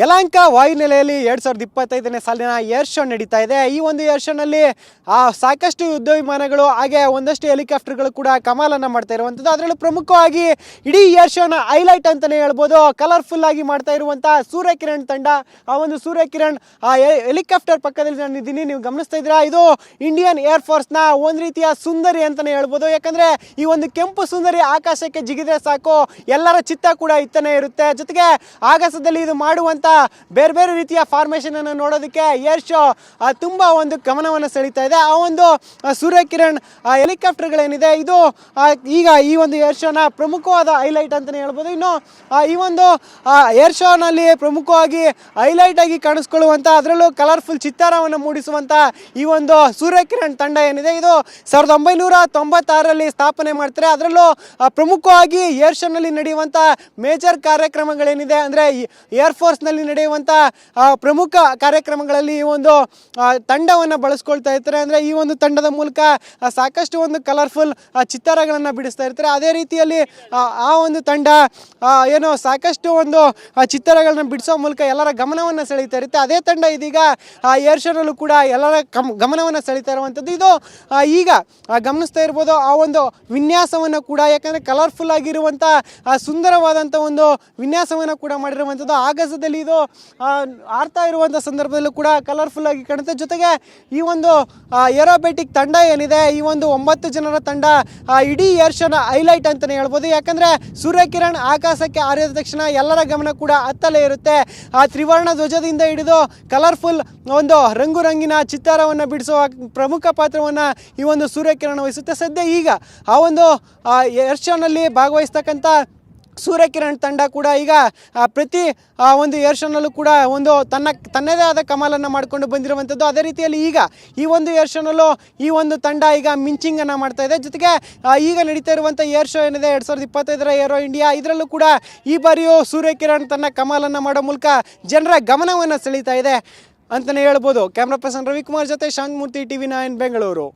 ಯಲಾಂಕ ವಾಯುನೆಲೆಯಲ್ಲಿ ಎರಡು ಸಾವಿರದ ಇಪ್ಪತ್ತೈದನೇ ಸಾಲಿನ ಏರ್ ಶೋ ನಡೀತಾ ಇದೆ. ಈ ಒಂದು ಏರ್ ಶೋನಲ್ಲಿ ಸಾಕಷ್ಟು ಯುದ್ಧ ವಿಮಾನಗಳು ಹಾಗೆ ಒಂದಷ್ಟು ಹೆಲಿಕಾಪ್ಟರ್ಗಳು ಕೂಡ ಕಮಾಲನ್ನು ಮಾಡ್ತಾ ಇರುವಂಥದ್ದು ಅದರಲ್ಲೂ ಪ್ರಮುಖವಾಗಿ ಇಡೀ ಏರ್ ಶೋನ ಹೈಲೈಟ್ ಅಂತಲೇ ಹೇಳ್ಬೋದು. ಕಲರ್ಫುಲ್ ಆಗಿ ಮಾಡ್ತಾ ಇರುವಂಥ ಸೂರ್ಯಕಿರಣ್ ತಂಡ, ಆ ಒಂದು ಸೂರ್ಯಕಿರಣ್, ಆ ಹೆಲಿಕಾಪ್ಟರ್ ಪಕ್ಕದಲ್ಲಿ ನಾನು ಇದ್ದೀನಿ, ನೀವು ಗಮನಿಸ್ತಾ ಇದ್ದೀರಾ? ಇದು ಇಂಡಿಯನ್ ಏರ್ ಫೋರ್ಸ್ನ ಒಂದು ರೀತಿಯ ಸುಂದರಿ ಅಂತಲೇ ಹೇಳ್ಬೋದು. ಯಾಕಂದರೆ ಈ ಒಂದು ಕೆಂಪು ಸುಂದರಿ ಆಕಾಶಕ್ಕೆ ಜಿಗಿದ್ರೆ ಸಾಕು, ಎಲ್ಲರ ಚಿತ್ತ ಕೂಡ ಇತ್ತನೇ ಇರುತ್ತೆ. ಜೊತೆಗೆ ಆಕಾಶದಲ್ಲಿ ಇದು ಮಾಡುವಂಥ ಬೇರೆ ಬೇರೆ ರೀತಿಯ ಫಾರ್ಮೇಷನ್ ಅನ್ನು ನೋಡೋದಕ್ಕೆ ಏರ್ ಶೋ ತುಂಬ ಒಂದು ಗಮನವನ್ನು ಸೆಳೀತಾ ಇದೆ. ಆ ಒಂದು ಸೂರ್ಯಕಿರಣ್ ಹೆಲಿಕಾಪ್ಟರ್ಗಳೇನಿದೆ, ಇದು ಈಗ ಈ ಒಂದು ಏರ್ ಶೋನ ಪ್ರಮುಖವಾದ ಹೈಲೈಟ್ ಅಂತಾನೆ ಹೇಳ್ಬೋದು. ಇನ್ನು ಈ ಒಂದು ಏರ್ ಶೋನಲ್ಲಿ ಪ್ರಮುಖವಾಗಿ ಹೈಲೈಟ್ ಆಗಿ ಕಾಣಿಸ್ಕೊಳ್ಳುವಂತ, ಅದರಲ್ಲೂ ಕಲರ್ಫುಲ್ ಚಿತ್ತಾರವನ್ನು ಮೂಡಿಸುವಂತ ಈ ಒಂದು ಸೂರ್ಯಕಿರಣ್ ತಂಡ ಏನಿದೆ, ಇದು ಸಾವಿರದ ಒಂಬೈನೂರ ತೊಂಬತ್ತಾರರಲ್ಲಿ ಸ್ಥಾಪನೆ ಮಾಡ್ತಾರೆ. ಅದರಲ್ಲೂ ಪ್ರಮುಖವಾಗಿ ಏರ್ ಶೋನಲ್ಲಿ ನಡೆಯುವಂಥ ಮೇಜರ್ ಕಾರ್ಯಕ್ರಮಗಳೇನಿದೆ, ಅಂದ್ರೆ ಏರ್ ಫೋರ್ಸ್ನಲ್ಲಿ ನಡೆಯುವಂಥ ಪ್ರಮುಖ ಕಾರ್ಯಕ್ರಮಗಳಲ್ಲಿ ಈ ಒಂದು ತಂಡವನ್ನು ಬಳಸ್ಕೊಳ್ತಾ ಇರ್ತಾರೆ. ಅಂದರೆ ಈ ಒಂದು ತಂಡದ ಮೂಲಕ ಸಾಕಷ್ಟು ಒಂದು ಕಲರ್ಫುಲ್ ಚಿತ್ತಾರಗಳನ್ನು ಬಿಡಿಸ್ತಾ ಇರ್ತಾರೆ. ಅದೇ ರೀತಿಯಲ್ಲಿ ಆ, ಒಂದು ತಂಡ ಏನು ಸಾಕಷ್ಟು ಒಂದು ಚಿತ್ತಾರಗಳನ್ನ ಬಿಡಿಸೋ ಮೂಲಕ ಎಲ್ಲರ ಗಮನವನ್ನು ಸೆಳೀತಾ ಇರುತ್ತೆ. ಅದೇ ತಂಡ ಇದೀಗ ಏರ್ ಶೋನಲ್ಲೂ ಕೂಡ ಎಲ್ಲರ ಕಮ್ ಗಮನವನ್ನು ಸೆಳೀತಾ ಇರುವಂಥದ್ದು. ಇದು ಈಗ ಗಮನಿಸ್ತಾ ಇರ್ಬೋದು ಆ ಒಂದು ವಿನ್ಯಾಸವನ್ನು ಕೂಡ ಯಾಕಂದರೆ ಕಲರ್ಫುಲ್ ಆಗಿರುವಂಥ ಸುಂದರವಾದಂಥ ಒಂದು ವಿನ್ಯಾಸವನ್ನು ಕೂಡ ಮಾಡಿರುವಂಥದ್ದು. ಆಗಸದಲ್ಲಿ ಇದು ಆಡ್ತಾ ಇರುವಂಥ ಸಂದರ್ಭದಲ್ಲೂ ಕೂಡ ಕಲರ್ಫುಲ್ ಆಗಿ ಕಾಣುತ್ತೆ. ಜೊತೆಗೆ ಈ ಒಂದು ಏರೋಬೆಟಿಕ್ ತಂಡ ಏನಿದೆ, ಈ ಒಂದು ಒಂಬತ್ತು ಜನರ ತಂಡ ಇಡೀ ಏರ್ ಶೋನ ಹೈಲೈಟ್ ಅಂತಲೇ ಹೇಳ್ಬೋದು. ಯಾಕಂದರೆ ಸೂರ್ಯಕಿರಣ್ ಆಕಾಶಕ್ಕೆ ಹಾರಿದ ತಕ್ಷಣ ಎಲ್ಲರ ಗಮನ ಕೂಡ ಹತ್ತಲೇ ಇರುತ್ತೆ. ಆ ತ್ರಿವರ್ಣ ಧ್ವಜದಿಂದ ಹಿಡಿದು ಕಲರ್ಫುಲ್ ಒಂದು ರಂಗು ರಂಗಿನ ಚಿತ್ತಾರವನ್ನು ಬಿಡಿಸುವ ಪ್ರಮುಖ ಪಾತ್ರವನ್ನು ಈ ಒಂದು ಸೂರ್ಯಕಿರಣ ವಹಿಸುತ್ತೆ. ಸದ್ಯ ಈಗ ಆ ಒಂದು ಏರ್ ಶೋನಲ್ಲಿ ಭಾಗವಹಿಸ್ತಕ್ಕಂಥ ಸೂರ್ಯಕಿರಣ್ ತಂಡ ಕೂಡ ಈಗ ಪ್ರತಿ ಒಂದು ಏರ್ ಶೋನಲ್ಲೂ ಕೂಡ ಒಂದು ತನ್ನ, ತನ್ನದೇ ಆದ ಕಮಾಲನ್ನು ಮಾಡಿಕೊಂಡು ಬಂದಿರುವಂಥದ್ದು. ಅದೇ ರೀತಿಯಲ್ಲಿ ಈಗ ಈ ಒಂದು ಏರ್ ಶೋನಲ್ಲೂ ಈ ಒಂದು ತಂಡ ಈಗ ಮಿಂಚಿಂಗನ್ನು ಮಾಡ್ತಾ ಇದೆ. ಜೊತೆಗೆ ಈಗ ನಡೀತಾ ಇರುವಂಥ ಏರ್ ಶೋ ಏನಿದೆ, ಎರಡು ಸಾವಿರದ ಇಪ್ಪತ್ತೈದರ ಏರೋ ಇಂಡಿಯಾ, ಇದರಲ್ಲೂ ಕೂಡ ಈ ಬಾರಿಯೂ ಸೂರ್ಯಕಿರಣ್ ತನ್ನ ಕಮಾಲನ್ನು ಮಾಡೋ ಮೂಲಕ ಜನರ ಗಮನವನ್ನು ಸೆಳೀತಾ ಇದೆ ಅಂತಲೇ ಹೇಳ್ಬೋದು. ಕ್ಯಾಮ್ರಾ ಪರ್ಸನ್ ರವಿಕುಮಾರ್ ಜೊತೆ Shanthamurthy T V nine, Bengaluru.